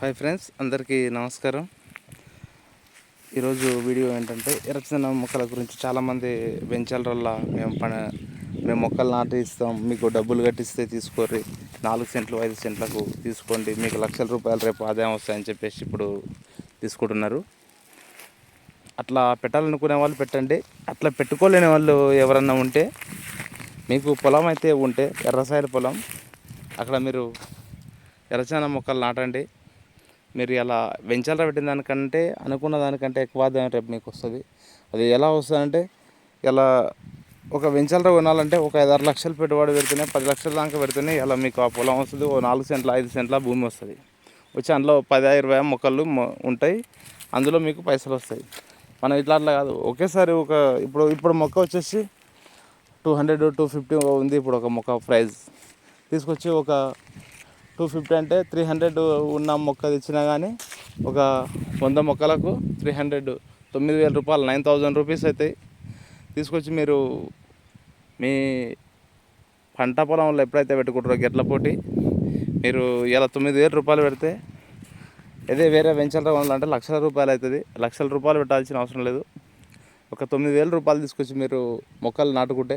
Hi friends అందరికీ నమస్కారం. ఈరోజు వీడియో ఏంటంటే ఎర్రచందనం మొక్కల గురించి చాలామంది వెంచర్ల మేము పని మేము మొక్కలు నాటి ఇస్తాం మీకు డబ్బులు కట్టిస్తే తీసుకోర్రి నాలుగు సెంట్లు ఐదు సెంట్లకు తీసుకోండి మీకు లక్షల రూపాయలు రేపు ఆదాయం వస్తాయని చెప్పేసి ఇప్పుడు తీసుకుంటున్నారు. అట్లా పెట్టాలనుకునే వాళ్ళు పెట్టండి అట్లా పెట్టుకోలేని వాళ్ళు ఎవరన్నా ఉంటే మీకు పొలం అయితే ఉంటే ఎర్రసాయల పొలం అక్కడ మీరు ఎర్రచందనం మొక్కలు నాటండి. మీరు ఇలా వెంచర్లో పెట్టిన దానికంటే అనుకున్న దానికంటే ఎక్కువ ఆదాయం రేపు మీకు వస్తుంది. అది ఎలా వస్తుందంటే ఇలా ఒక వెంచర్లో కొనాలంటే ఒక ఐదు ఆరు లక్షలు పెట్టుబడి పెడితేనే పది లక్షల దాకా పెడితేనే ఇలా మీకు ఆ పొలం వస్తుంది. ఓ నాలుగు సెంట్ల ఐదు సెంట్ల భూమి వస్తుంది. వచ్చి అందులో పది ఇరవై మొక్కలు ఉంటాయి. అందులో మీకు పైసలు వస్తాయి. మనం ఇట్లా అట్లా కాదు. ఒకేసారి ఒక ఇప్పుడు ఇప్పుడు మొక్క వచ్చేసి టూ హండ్రెడ్ టూ ఫిఫ్టీ ఉంది ఇప్పుడు ఒక మొక్క ప్రైస్ తీసుకొచ్చి ఒక టూ ఫిఫ్టీ అంటే త్రీ హండ్రెడ్ ఉన్న మొక్క తెచ్చినా కానీ ఒక వంద మొక్కలకు త్రీ హండ్రెడ్ తొమ్మిది వేల రూపాయలు నైన్ థౌజండ్ రూపీస్ అవుతాయి తీసుకొచ్చి మీరు మీ పంట పొలంలో ఎప్పుడైతే పెట్టుకుంటారో గెట్ల పోటీ మీరు ఇలా తొమ్మిది వేల రూపాయలు పెడితే అదే వేరే వెంచర్లో కొనాలంటే లక్షల రూపాయలు అవుతుంది లక్షల రూపాయలు పెట్టాల్సిన అవసరం లేదు. ఒక తొమ్మిది వేల రూపాయలు తీసుకొచ్చి మీరు మొక్కలు నాటుకుంటే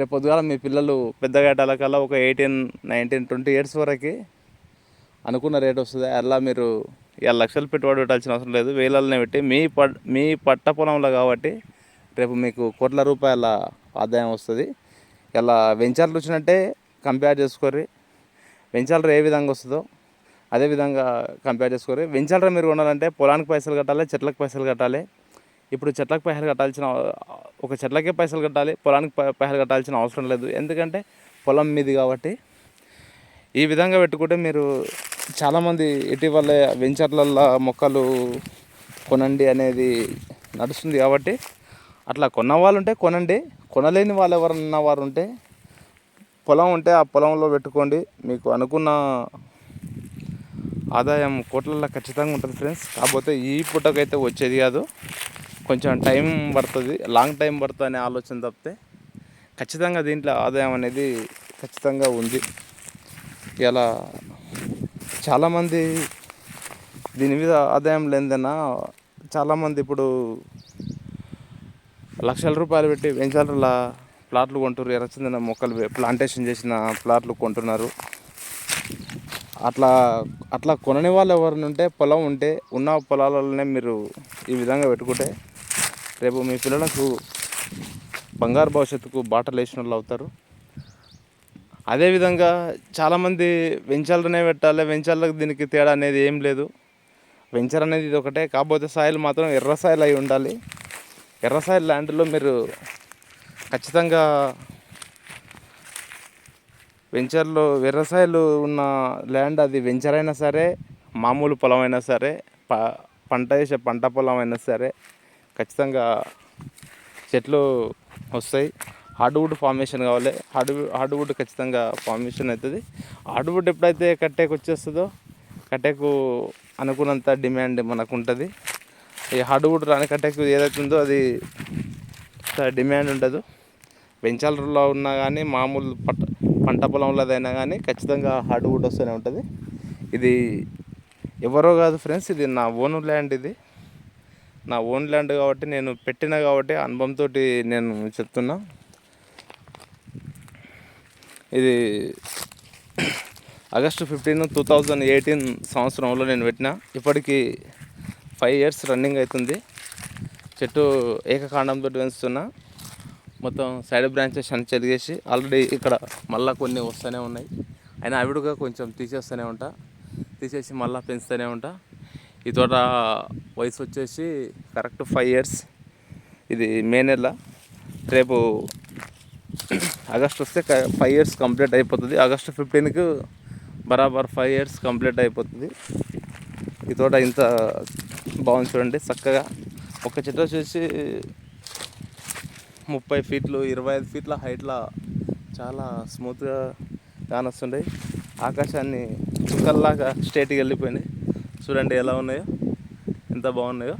రేపు పొద్దుగాల మీ పిల్లలు పెద్దగా కల్లా ఒక ఎయిటీన్ నైన్టీన్ ట్వంటీ ఇయర్స్ వరకు అనుకున్న రేట్ వస్తుంది. అలా మీరు ఇక లక్షలు పెట్టుబడి పెట్టాల్సిన అవసరం లేదు. వేలలోనే పెట్టి మీ ప మీ పట్ట పొలంలో కాబట్టి రేపు మీకు కోట్ల రూపాయల ఆదాయం వస్తుంది. ఇలా వెంచర్లు వచ్చినట్టే కంపేర్ చేసుకోరి వెంచర్లు ఏ విధంగా వస్తుందో అదే విధంగా కంపేర్ చేసుకోరు వెంచర్లు మీరు కొనాలంటే పొలానికి పైసలు కట్టాలి చెట్లకు పైసలు కట్టాలి. ఇప్పుడు చెట్లకు పైసలు కట్టాల్సిన ఒక చెట్లకే పైసలు కట్టాలి పొలానికి పైసలు కట్టాల్సిన అవసరం లేదు. ఎందుకంటే పొలం మీది కాబట్టి ఈ విధంగా పెట్టుకుంటే మీరు చాలామంది ఇటీవల వెంచర్లల్లో మొక్కలు కొనండి అనేది నడుస్తుంది కాబట్టి అట్లా కొన్న వాళ్ళు ఉంటే కొనండి. కొనలేని వాళ్ళు ఎవరన్నా వారు ఉంటే పొలం ఉంటే ఆ పొలంలో పెట్టుకోండి. మీకు అనుకున్న ఆదాయం కోట్లలో ఖచ్చితంగా ఉంటుంది ఫ్రెండ్స్. కాకపోతే ఈ పుట్టకైతే వచ్చేది కాదు. కొంచెం టైం పడుతుంది లాంగ్ టైం పడుతుంది అనే ఆలోచన తప్పితే ఖచ్చితంగా దీంట్లో ఆదాయం అనేది ఖచ్చితంగా ఉంది. ఇలా చాలామంది దీని మీద ఆదాయం లేదన్నా చాలామంది ఇప్పుడు లక్షల రూపాయలు పెట్టి వెంచర్ల ప్లాట్లు కొంటారు ఎర్రచందన మొక్కలు ప్లాంటేషన్ చేసిన ప్లాట్లు కొంటున్నారు. అట్లా అట్లా కొనని వాళ్ళు ఎవరిని ఉంటే పొలం ఉంటే ఉన్న పొలాలలోనే మీరు ఈ విధంగా పెట్టుకుంటే రేపు మీ పిల్లలకు బంగారు భవిష్యత్తుకు బాటలు వేసిన వాళ్ళు అవుతారు. అదేవిధంగా చాలామంది వెంచర్లనే పెట్టాలి వెంచర్లకు దీనికి తేడా అనేది ఏం లేదు. వెంచర్ అనేది ఇది ఒకటే కాకపోతే సాయిల్ మాత్రం ఎర్ర సాయిల్ అయి ఉండాలి. ఎర్ర సాయిల్ ల్యాండ్లో మీరు ఖచ్చితంగా వెంచర్లో వ్యవసాయాలు ఉన్న ల్యాండ్ అది వెంచర్ అయినా సరే మామూలు పొలం అయినా సరే ప పంట వేసే పంట పొలం అయినా సరే ఖచ్చితంగా చెట్లు వస్తాయి. హార్డ్వుడ్ ఫార్మేషన్ కావాలి. హార్డ్ హార్డ్వుడ్ ఖచ్చితంగా ఫార్మేషన్ అవుతుంది. హార్డ్వుడ్ ఎప్పుడైతే కట్టెకు వచ్చేస్తుందో కట్టెకు అనుకున్నంత డిమాండ్ మనకు ఉంటుంది. ఈ హార్డ్వుడ్ రాని కట్టెకు ఏదైతుందో అది డిమాండ్ ఉండదు. వెంచర్లో ఉన్నా కానీ మామూలు పంట పంట పొలంలోదైనా కానీ ఖచ్చితంగా హార్డ్వుడ్ వస్తూనే ఉంటుంది. ఇది ఎవరో కాదు ఫ్రెండ్స్ ఇది నా ఓన్ ల్యాండ్ ఇది. నా ఓన్ ల్యాండ్ కాబట్టి నేను పెట్టిన కాబట్టి అనుభవంతో నేను చెప్తున్నా. ఇది August fifteen two thousand eighteen సంవత్సరంలో నేను పెట్టిన. ఇప్పటికీ ఫైవ్ ఇయర్స్ రన్నింగ్ అవుతుంది. చెట్టు ఏకకాండంతో పెంచుతున్నా. మొత్తం సైడ్ బ్రాంచెస్ అని చెరిగేసి ఆల్రెడీ ఇక్కడ మళ్ళీ కొన్ని వస్తూనే ఉన్నాయి. అయినా అవిడుగా కొంచెం తీసేస్తూనే ఉంటా. తీసేసి మళ్ళీ పెంచుతూనే ఉంటా. ఈ తోట వయసు వచ్చేసి కరెక్ట్ ఫైవ్ ఇయర్స్. ఇది మే నెల. రేపు ఆగస్ట్ వస్తే ఫైవ్ ఇయర్స్ కంప్లీట్ అయిపోతుంది. ఆగస్ట్ ఫిఫ్టీన్కి బరాబర్ ఫైవ్ ఇయర్స్ కంప్లీట్ అయిపోతుంది. ఈ తోట ఇంత బాగుంది చూడండి చక్కగా. ఒక చెట్టు వచ్చేసి ముప్పై ఫీట్లు ఇరవై ఐదు ఫీట్ల హైట్లో చాలా స్మూత్గా కానొస్తుండే. ఆకాశాన్ని చుక్కల్లాగా స్ట్రేట్గా వెళ్ళిపోయినాయి. చూడండి ఎలా ఉన్నాయో ఎంత బాగున్నాయో.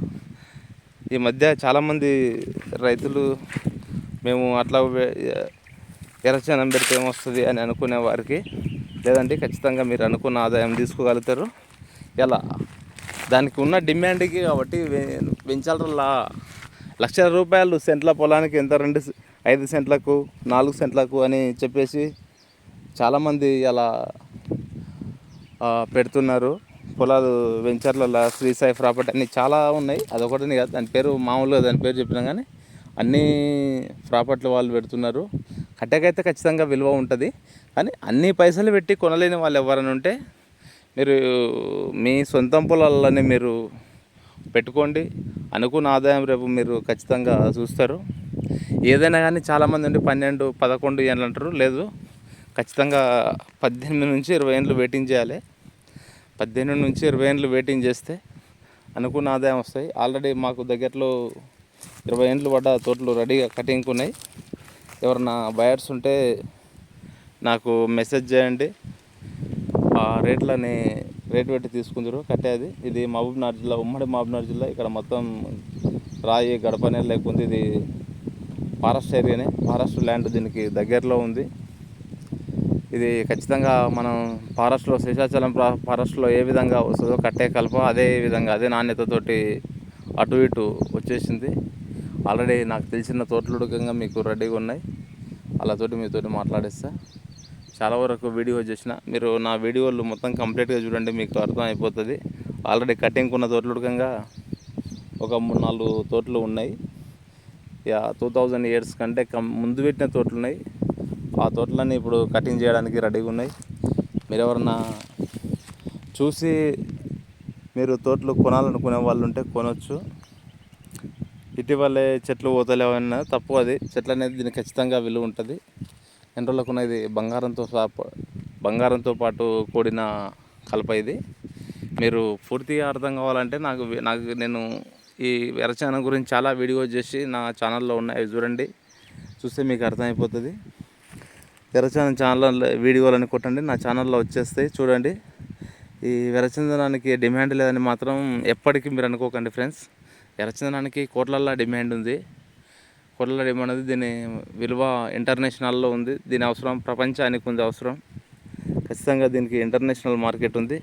ఈ మధ్య చాలామంది రైతులు మేము అట్లా వే- ఎర్రచనం పెడితే ఏమొస్తుంది అని అనుకునే వారికి లేదంటే ఖచ్చితంగా మీరు అనుకున్న ఆదాయం తీసుకోగలుగుతారు. ఎలా? దానికి ఉన్న డిమాండ్కి కాబట్టి వె- వెంచాలరా లక్ష రూపాయలు సెంట్ల పొలానికి ఎంత? రెండు ఐదు సెంట్లకు నాలుగు సెంట్లకు అని చెప్పేసి చాలామంది అలా పెడుతున్నారు. పొలాలు వెంచర్లలో శ్రీ సాయి ప్రాపర్టీ అన్ని చాలా ఉన్నాయి. అదొకటిని కాదు దాని పేరు మామూలుగా దాని పేరు చెప్పినా కానీ అన్ని ప్రాపర్టీలు వాళ్ళు పెడుతున్నారు. కట్టెకైతే ఖచ్చితంగా విలువ ఉంటుంది. కానీ అన్ని పైసలు పెట్టి కొనలేని వాళ్ళు ఎవరైనా ఉంటే మీరు మీ సొంతం పొలాలని మీరు పెట్టుకోండి. అనుకున్న ఆదాయం రేపు మీరు ఖచ్చితంగా చూస్తారు. ఏదైనా కానీ చాలామంది ఉండి పన్నెండు పదకొండు ఏళ్ళు అంటారు. లేదు ఖచ్చితంగా పద్దెనిమిది నుంచి ఇరవై ఏళ్ళు వెయిటింగ్ చేయాలి. పద్దెనిమిది నుంచి ఇరవై ఏళ్ళు వెయిటింగ్ చేస్తే అనుకున్న ఆదాయం వస్తాయి. ఆల్రెడీ మాకు దగ్గరలో ఇరవై ఏళ్ళు పడ్డ తోటలు రెడీగా కటింగ్ ఉన్నాయి. ఎవరన్నా బయర్స్ ఉంటే నాకు మెసేజ్ చేయండి. ఆ రేట్లని రేట్ పెట్టి తీసుకుందరు కట్టేది. ఇది మహబూబ్నగర్ జిల్లా ఉమ్మడి మహబూబ్నగర్ జిల్లా. ఇక్కడ మొత్తం రాయి గడపనే లేకుంది. ఇది ఫారెస్ట్ ఏరియానే ఫారెస్ట్ ల్యాండ్ దీనికి దగ్గరలో ఉంది. ఇది ఖచ్చితంగా మనం ఫారెస్ట్లో శేషాచలం ఫారెస్ట్లో ఏ విధంగా వస్తుందో కట్టే కలప అదే విధంగా అదే నాణ్యతతోటి అటు ఇటు వచ్చేసింది. ఆల్రెడీ నాకు తెలిసిన తోటలుడకంగా మీకు రెడీగా ఉన్నాయి. అలాతోటి మీతోటి మాట్లాడేస్తా. చాలా వరకు వీడియో చేసిన మీరు నా వీడియోలు మొత్తం కంప్లీట్గా చూడండి మీకు అర్థం అయిపోతుంది. ఆల్రెడీ కటింగ్ ఉన్న తోటలుడకంగా ఒక మూడు నాలుగు తోటలు ఉన్నాయి. టూ థౌజండ్ ఇయర్స్ కంటే కం ముందు పెట్టిన తోటలు ఉన్నాయి. ఆ తోటలన్నీ ఇప్పుడు కటింగ్ చేయడానికి రెడీగా ఉన్నాయి. మీరు ఎవరన్నా చూసి మీరు తోటలు కొనాలనుకునే వాళ్ళు ఉంటే కొనవచ్చు ఇటీవలే చెట్లు పోతలేవన్నా తప్పు అది. చెట్లు అనేది దీనికి ఖచ్చితంగా విలువ ఉంటుంది. ఎన్ని రోజులకు ఇది? బంగారంతో సా- బంగారంతో పాటు కూడిన కలప ఇది. మీరు పూర్తిగా అర్థం కావాలంటే నాకు నాకు నేను ఈ ఎర్రచనం గురించి చాలా వీడియో చేసి నా ఛానల్లో ఉన్నాయి. చూడండి. చూస్తే మీకు అర్థమైపోతుంది. ఎర్రచందనం ఛానల్ వీడియోలని కొట్టండి. నా ఛానల్లో వచ్చేస్తాయి. చూడండి. ఈ ఎర్రచందనానికి డిమాండ్ లేదని మాత్రం ఎప్పటికీ మీరు అనుకోకండి ఫ్రెండ్స్ ఎర్రచందనానికి కోట్లల్లో డిమాండ్ ఉంది. కోట్ల డిమాండ్ ఉంది దీని విలువ ఇంటర్నేషనల్లో ఉంది. దీని అవసరం ప్రపంచానికి ఉంది అవసరం. ఖచ్చితంగా దీనికి ఇంటర్నేషనల్ మార్కెట్ ఉంది.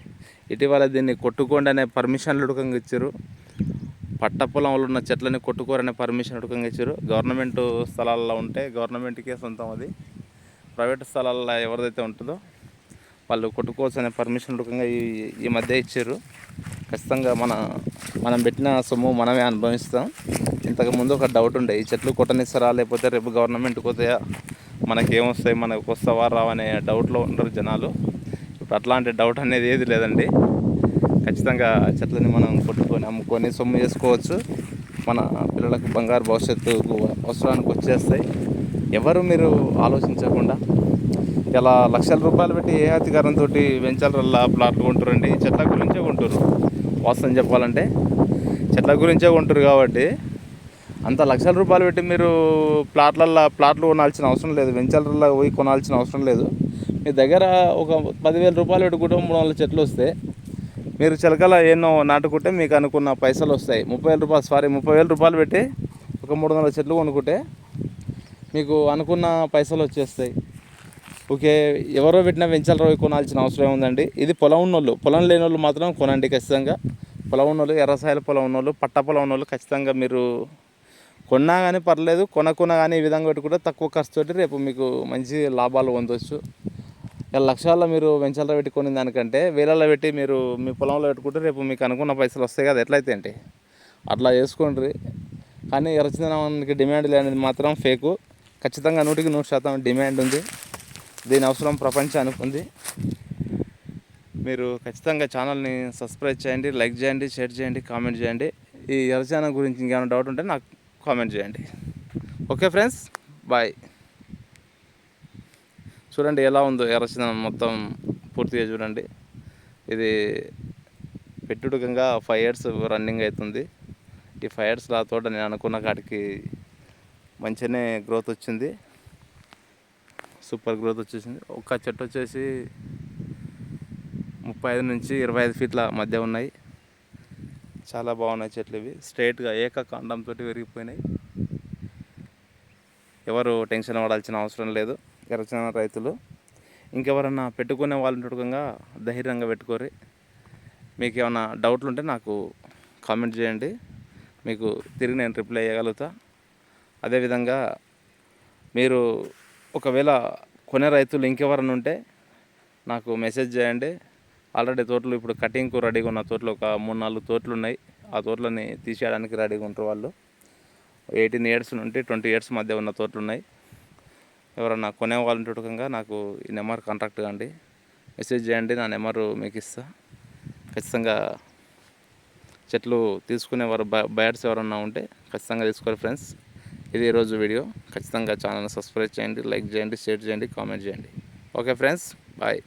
ఇటీవల దీన్ని కొట్టుకోండి అనే పర్మిషన్ ఉడకంగా ఇచ్చారు. పట్ట పొలంలో ఉన్న చెట్లని కొట్టుకోరనే పర్మిషన్ ఉడకంగా ఇచ్చారు. గవర్నమెంట్ స్థలాల్లో ఉంటే గవర్నమెంట్కే సొంతం అది. ప్రైవేట్ స్థలాల్లో ఎవరిదైతే ఉంటుందో వాళ్ళు కొట్టుకోవచ్చు అనే పర్మిషన్ రూపంగా ఈ ఈ మధ్య ఇచ్చారు. ఖచ్చితంగా మన మనం పెట్టిన సొమ్ము మనమే అనుభవిస్తాం. ఇంతకు ముందు ఒక డౌట్ ఉండే ఈ చెట్లు కొట్టనిస్తారా లేకపోతే రేపు గవర్నమెంట్కి పోతాయా మనకేమొస్తాయి? మనకు వస్తావా? రావనే డౌట్లో ఉండరు జనాలు. ఇప్పుడు అట్లాంటి డౌట్ అనేది ఏది లేదండి. ఖచ్చితంగా చెట్లని మనం కొట్టుకొని అమ్ముకొని సొమ్ము చేసుకోవచ్చు. మన పిల్లలకు బంగారు భవిష్యత్తు అవసరానికి వచ్చేస్తాయి. ఎవరు మీరు ఆలోచించకుండా ఇలా లక్షల రూపాయలు పెట్టి ఏ అధికారంతో వెంచాలల్లా ప్లాట్లు కొంటారండి? చెట్ల గురించే కొంటారు వాస్తవం చెప్పాలంటే చెట్ల గురించే కొంటారు కాబట్టి అంత లక్షల రూపాయలు పెట్టి మీరు ప్లాట్లల్లో ప్లాట్లు కొనాల్సిన అవసరం లేదు. వెంచర్లలో పోయి కొనాల్సిన అవసరం లేదు. మీ దగ్గర ఒక పదివేల రూపాయలు పెట్టుకుంటే మూడు వందల చెట్లు వస్తే మీరు చిలకల ఎన్నో నాటుకుంటే మీకు అనుకున్న పైసలు వస్తాయి. ముప్పై వేల రూపాయలు సారీ ముప్పై వేల రూపాయలు పెట్టి ఒక మూడు వందల చెట్లు కొనుక్కుంటే మీకు అనుకున్న పైసలు వచ్చేస్తాయి. ఓకే ఎవరో పెట్టిన వెంచర్ రవి కొనాల్సిన అవసరం ఉందండి ఇది పొలం ఉన్నోళ్ళు పొలం లేని వాళ్ళు మాత్రం కొనండి ఖచ్చితంగా. పొలం ఉన్నోళ్ళు ఎర్రసాయల పొలం ఉన్నోళ్ళు పట్ట పొలం ఉన్నోళ్ళు ఖచ్చితంగా మీరు కొన్నా కానీ పర్లేదు కొనకున్నా కానీ ఈ విధంగా పెట్టుకుంటే తక్కువ ఖర్చుతోటి రేపు మీకు మంచి లాభాలు పొందవచ్చు ఇలా లక్షల్లో మీరు వెంచర్లో పెట్టుకునే దానికంటే వేలల్లో పెట్టి మీరు మీ పొలంలో పెట్టుకుంటే రేపు మీకు అనుకున్న పైసలు వస్తాయి కదా ఎట్లయితే ఏంటి అట్లా చేసుకోండి. కానీ ఎర్రచందనానికి డిమాండ్ లేనిది మాత్రం ఫేకు. ఖచ్చితంగా నూటికి నూరు శాతం డిమాండ్ ఉంది. దీని అవసరం ప్రపంచానికి ఉంది. మీరు ఖచ్చితంగా ఛానల్ని సబ్స్క్రైబ్ చేయండి లైక్ చేయండి షేర్ చేయండి కామెంట్ చేయండి. ఈ ఎర్రచానం గురించి ఇంకేమైనా డౌట్ ఉంటే నాకు కామెంట్ చేయండి. Okay friends bye. చూడండి ఎలా ఉందో ఎర్రచందనం మొత్తం పూర్తిగా చూడండి. ఇది పెట్టుడుకంగా ఫైవ్ ఇయర్స్ రన్నింగ్ అవుతుంది. ఈ ఫైవ్ ఇయర్స్ ఆ తోట నేను అనుకున్న కాడికి మంచిగానే గ్రోత్ వచ్చింది. సూపర్ గ్రోత్ వచ్చేసింది. ఒక చెట్టు వచ్చేసి ముప్పై ఐదు నుంచి ఇరవై ఐదు ఫీట్ల మధ్య ఉన్నాయి. చాలా బాగున్నాయి చెట్లు ఇవి. స్ట్రైట్గా ఏకకాండంతో విరిగిపోయినాయి. ఎవరు టెన్షన్ పడాల్సిన అవసరం లేదు. ఎర్రచన రైతులు. ఇంకెవరన్నా పెట్టుకునే వాళ్ళు ఉండకంగా ధైర్యంగా పెట్టుకోరి మీకు ఏమైనా డౌట్లు ఉంటే నాకు కామెంట్ చేయండి. మీకు తిరిగి నేను రిప్లై చేయగలుగుతా. అదేవిధంగా మీరు ఒకవేళ కొనే రైతులు ఇంకెవరైనా ఉంటే నాకు మెసేజ్ చేయండి. ఆల్రెడీ తోటలు ఇప్పుడు కటింగ్కు రెడీగా ఉన్న తోటలు ఒక మూడు నాలుగు తోటలు ఉన్నాయి. ఆ తోటలని తీసేయడానికి రెడీగా ఉంటారు వాళ్ళు. ఎయిటీన్ ఇయర్స్ నుండి ట్వంటీ ఇయర్స్ మధ్య ఉన్న తోటలు ఉన్నాయి. ఎవరన్నా కొనే వాళ్ళంటుకంగా నాకు ఈ నెంబర్ కాంటాక్ట్ కాండి. మెసేజ్ చేయండి నా నెంబరు మీకు ఇస్తా. ఖచ్చితంగా చెట్లు తీసుకునేవారు బయర్స్ ఎవరన్నా ఉంటే ఖచ్చితంగా తీసుకోవాలి ఫ్రెండ్స్. ఇది ఈరోజు వీడియో. ఖచ్చితంగా ఛానల్ని సబ్స్క్రైబ్ చేయండి లైక్ చేయండి షేర్ చేయండి కామెంట్ చేయండి. Okay friends bye.